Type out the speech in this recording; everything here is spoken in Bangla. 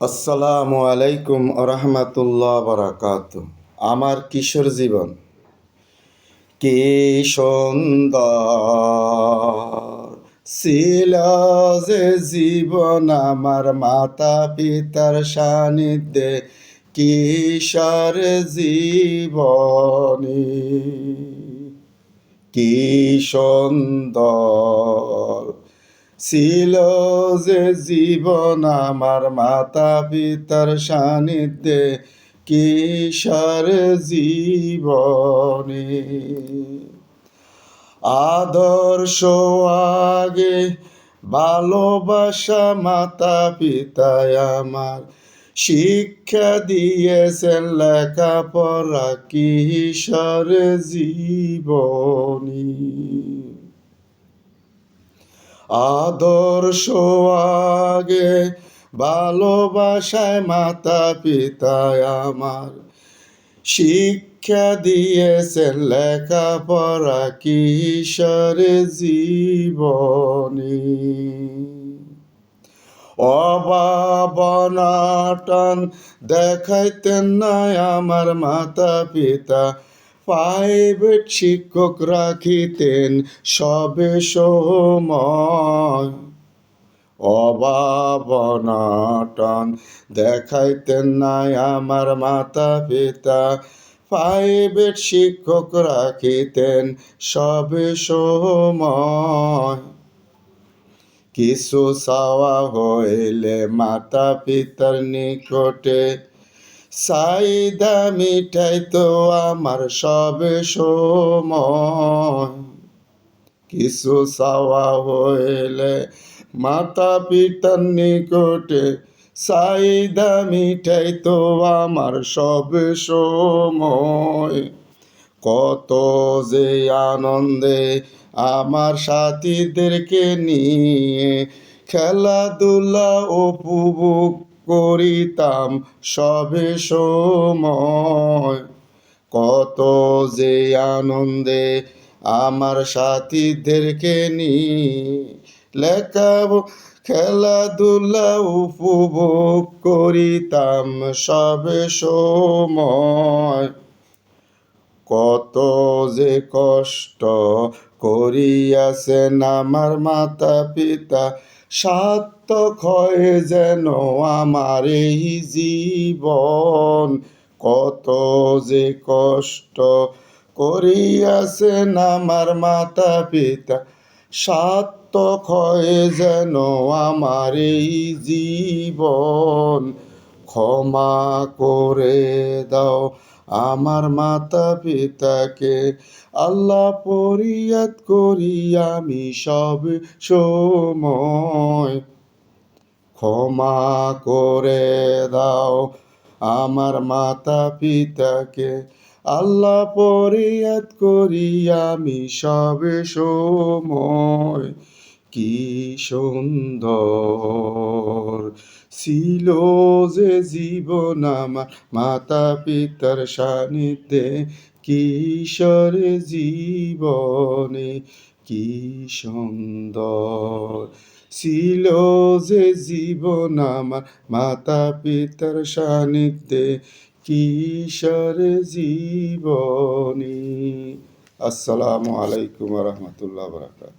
আসসালামু আলাইকুম রহমতুল্লাহ বারাকাত আমার কিশোর জীবন। কি সুন্দর যে জীবন আমার মাতা পিতার সান্নিধ্যে। কিশোর জীবনী। কি সুন্দর ছিল যে জীবন আমার মাতা পিতার সান্নিধ্যে কিশোর জীবনে। আদর্শ আগে ভালোবাসা মাতা পিতায় আমার। শিক্ষা দিয়েছেন লেখাপড়া কিশোর জীবনী। আদর্শ আগে, ভালোবাসায় মাতা পিতায় আমার। শিক্ষা দিয়েছেন লেখাপড়া কিশোর জীবনী। অবাবনাটন দেখাইতেন না আমার মাতা পিতা প্রাইভেট শিক্ষক রাখিতেন সবে সময়। অভাবনাটন দেখাইতেন নাই আমার মাতা পিতা প্রাইভেট শিক্ষক রাখিতেন সবে সময়। কিছু চাওয়া হইলে মাতা পিতার নিকটে সাইদা মিঠাই তো আমার সবে সময়। কিছু চাওয়া হইলে মাতা পিতার নিকটে সাইদা মিঠাই তো আমার সব সময়। কত যে আনন্দে আমার সাথীদেরকে নিয়ে খেলাধুলা উপভোগ করিতাম সবে সময়। কত যে আনন্দে আমার সাথীদেরকে নিয়ে লেখা খেলাধুলা উপভোগ করিতাম সবে সময়। কত যে কষ্ট করিয়াছেন আমার মাতা পিতা সার্থক ক্ষয় যেন আমার এই জীবন। কত যে কষ্ট করিয়াছেন আমার মাতা পিতা সাত ক্ষয় যেন আমার এই জীবন। ক্ষমা করে দাও আমার মাতা পিতাকে আল্লাহ পরিয়াদ করি আমি সব সময়। ক্ষমা করে দাও আমার মাতা পিতাকে আল্লাহ পরিয়াদ করি আমি সব সময়। কি সুন্দর ছিল যে জীবন আমার মাতা পিতার সান্নিধ্যে। কিশোর জীবনে কি সুন্দর ছিল যে জীবন আমার মাতা পিতার সান্নিধ্যে। কিশোর জীবনী। আসসালামু আলাইকুম রহমতুল্লাহ বরাকাত